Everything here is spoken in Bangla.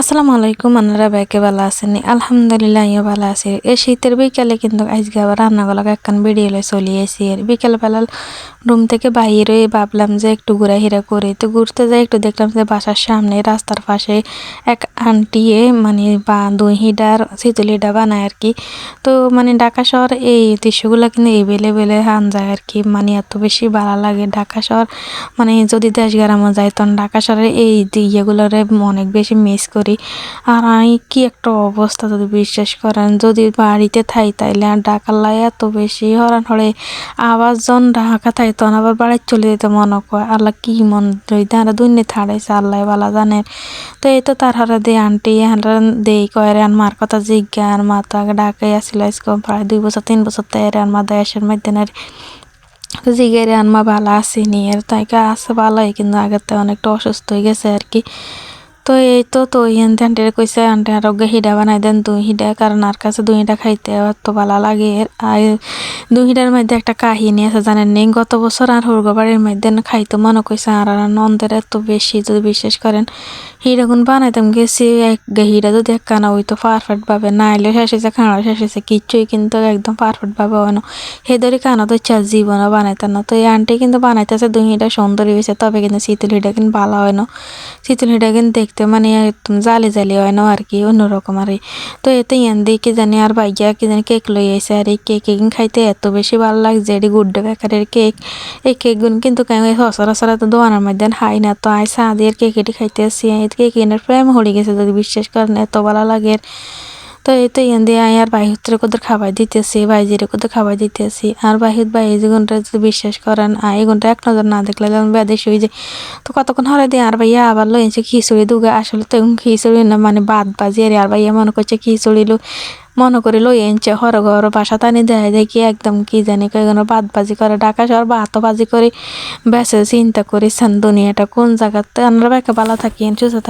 আসসালামু আলাইকুম আপনারা ব্যাকে ভালো আছেন? আলহামদুলিল্লাহ ইয়ে ভালো আছি। এই শীতের বিকালে কিন্তু আজকে আবার রান্নাগুলো একখান বেরিয়ে এলে চলে এসি আর বিকেলবেলা রুম থেকে বাইরে ভাবলাম যে একটু ঘোরা হিরা করে। তো ঘুরতে যাই, একটু দেখলাম যে বাসার সামনে রাস্তার পাশে এক আন্টিয়ে মানে বা দুই হিডার শীতল হিডা বানায় আর কি। তো মানে ঢাকা শহর এই দৃশ্যগুলো কিন্তু এভেলেবেলে হান যায় আর কি। মানে এত বেশি ভালো লাগে ঢাকা শহর। মানে যদি দেশ গ্রামে যায় তখন ঢাকা শহরের এই ইয়েগুলোরে অনেক বেশি মিস করি। আর আমি কি একটা অবস্থা যদি বিশ্বাস করেন, যদি বাড়িতে থাই তাইলে আর ঢাকার লাই এত বেশি হরান হরে আবার জন ঢাকা থাই তখন আবার বাড়িতে চলে যেতে মনে কয় আল্লাহ কি মন রইতে আর দুনিয়া থাড়াইছে, আল্লাহ বালা জানেন। তো এই তো তার হারা দিয়ে আন্টি, হারা দেই কয় রে মার কথা জিজ্ঞা, আর মা তো আগে ডাকাই আসিল প্রায় দুই বছর, তিন বছর তাই আর মা দেশের মধ্যে জিগেরে আনমা ভালো আসেনি আর তাই আছে ভালোই, কিন্তু আগের থেকে অনেকটা অসুস্থ হয়ে গেছে আর কি। তো এই তো তো ইয়ান্তে আন্টিরে কইছে আন্টি আরোগ্য হিডা বানাই দেন, দুই হিডা, কারণ আর কাছে দুই হিডা খাইতে এত ভালো লাগে। আর দুই হিডার মধ্যে একটা কাহিনী আছে, জানেন নেই গত বছর আর হুরগো বাড়ির মধ্যে খাইতে মনে কইছে আর আর নন্দের এত বেশি যদি বিশ্বাস করেন হিডাগুন বানাইতাম, গেছি এক হিডা যদি এক কানা হইতো পারফেক্ট ভাবে, না এলে শেষ হয়েছে খানা শেষ হয়েছে কিচ্ছুই কিন্তু একদম পারফেক্ট ভাবে হয় না। হে ধরে কানা তো ইচ্ছা জীবনও বানাইতাম না, তো এই আন্টি কিন্তু বানাইতেছে দুই হিডা, সুন্দরী হয়েছে তবে কিন্তু শীতল হিডা কিন্তু ভালো হয় না। শীতল হিডা কিন্তু দেখতে মানে একদম জালি জালি হয় না আর কি অন্যরকম আর তো এতে ইয়ান দিয়ে কি জানি আর ভাইয়া কি জানি কেক লই আইসে আর এই কেক খাইতে এত বেশি ভালো লাগছে এটি গুড বেকারের কেক এই কেকগুন কিন্তু সচরাচর তো দোকানের মধ্যে হাই না তো আই সাদের কেক এটি খাইতে আসি কেক এনের প্রেম হয়ে গেছে যদি বিশ্বাস করেন এত ভালো লাগে তো এই তো ইয়ান দিয়ে আর বাহির কোদের খাবার দিতেছি বাইজিরে কোদের খাবার দিতেছি। আর বাহির বাইজি গুণটা যদি বিশ্বাস করেন আর এই গুণটা এক নজর না দেখলে বেদেশ হয়ে যায়। তো কতক্ষণ হরে দিয়ে? আর ভাইয়া আবার লইছে খিচুড়ি দুগে, আসলে তো এখন খিচুড়ি না মানে বাদ বাজি আর ভাইয়া মনে করছে খিচুড়ি লো মনে করে লই এনছে, হর ঘর বাসা দেয়, দেখি একদম কি জানি কেন বাদ বাজি করে। ঢাকা শহর ভাত বাজি করে বেসে চিন্তা করি দুনিয়াটা কোন জায়গাতে? আমরা বেঁকে ভালো থাকি সুস্থ থাকি।